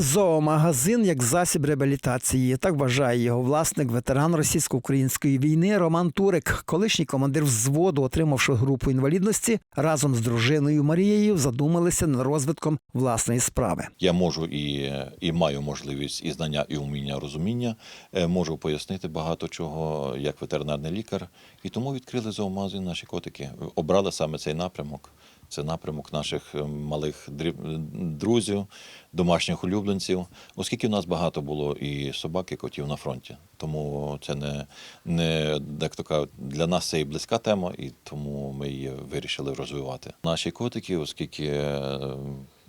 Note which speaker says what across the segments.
Speaker 1: Зоомагазин як засіб реабілітації. Так вважає його власник, ветеран російсько-української війни Роман Турик, колишній командир взводу, отримавши групу інвалідності, разом з дружиною Марією задумалися над розвитком власної справи.
Speaker 2: Я можу і, і маю можливість і знання, і уміння, розуміння. Е, Можу пояснити багато чого як ветеринарний лікар. І тому відкрили зоомагазин наші котики. Обрали саме цей напрямок. Це напрямок наших е, малих друзів, домашніх улюбленців, оскільки в нас багато було і собак, і котів на фронті. Тому це не, не як то кажуть, для нас це і близька тема, і тому ми її вирішили розвивати. Наші котики, оскільки е,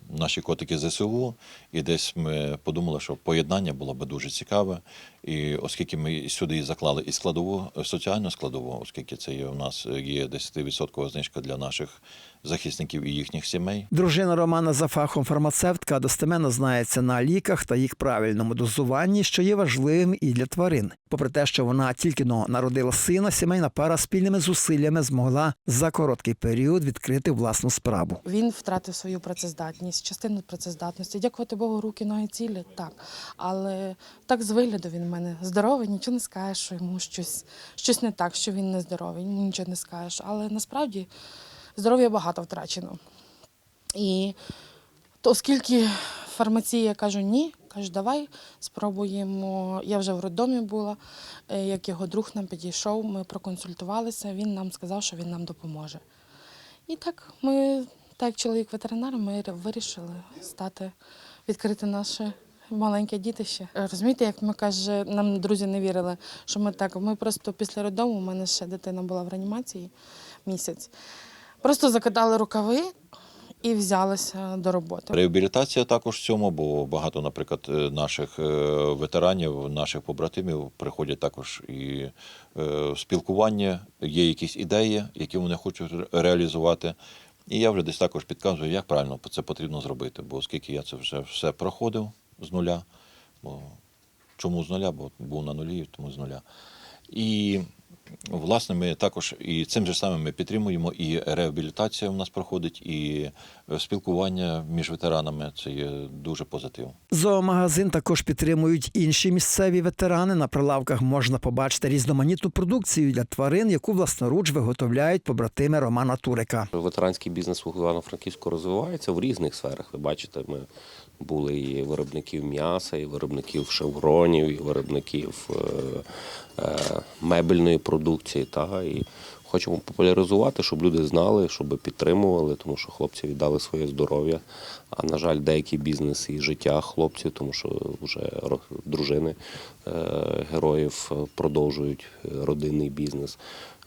Speaker 2: наші котики ЗСУ, і десь ми подумали, що поєднання було би дуже цікаве. І оскільки ми сюди і заклали і складову, е, соціальну складову, оскільки це є у нас є 10% знижка для наших захисників і їхніх сімей.
Speaker 1: Дружина Романа за фахом фармацевтка достеменно знається на ліках та їх правильному дозуванні, що є важливим і для тварин. Попри те, що вона тільки но народила сина, сімейна пара спільними зусиллями змогла за короткий період відкрити власну справу.
Speaker 3: Він втратив свою працездатність, частину працездатності. Дякувати Богу, руки, ноги цілі, так. Але так з вигляду він в мене здоровий, нічого не скажеш, що йому щось, щось не так, що він не здоровий, нічого не скажеш. Але насправді здоров'я багато втрачено. І то, оскільки фармація кажу ні, кажу, давай спробуємо. Я вже в роддомі була, е, як його друг нам підійшов, ми проконсультувалися, він нам сказав, що він нам допоможе. І так ми, так як чоловік ветеринар, ми вирішили стати, відкрити наше маленьке дітище. Е, Розумієте, як ми каже, нам друзі не вірили, що ми так. Ми просто після роддому, у мене ще дитина була в реанімації місяць. Просто закатали рукави і взялися до роботи.
Speaker 2: Реабілітація також в цьому, бо багато, наприклад, е, наших е, ветеранів, наших побратимів приходять також і в спілкування, є якісь ідеї, які вони хочуть реалізувати. І я вже десь також підказую, як правильно це потрібно зробити. Бо оскільки я це вже все проходив з нуля, бо чому з нуля? Бо був на нулі, тому з нуля. І власне ми також і цим же самим ми підтримуємо і реабілітація у нас проходить, і спілкування між ветеранами це є дуже позитивно.
Speaker 1: Зоомагазин також підтримують інші місцеві ветерани. На прилавках можна побачити різноманітну продукцію для тварин, яку власноруч виготовляють побратими Романа Турика.
Speaker 4: Ветеранський бізнес у Івано-Франківську розвивається в різних сферах. Ви бачите, ми були і виробників м'яса, і виробників шевронів, і виробників е, е, мебельної продукції. Та, і хочемо популяризувати, щоб люди знали, щоб підтримували, тому що хлопці віддали своє здоров'я. А на жаль, деякий бізнес і життя хлопців, тому що вже дружини е, героїв е, продовжують е, родинний бізнес.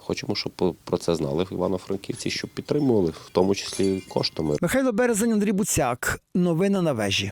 Speaker 4: Хочемо, щоб про це знали в Івано-Франківці, щоб підтримували, в тому числі коштами.
Speaker 1: Михайло Березень, Андрій Буцяк. Новини на вежі.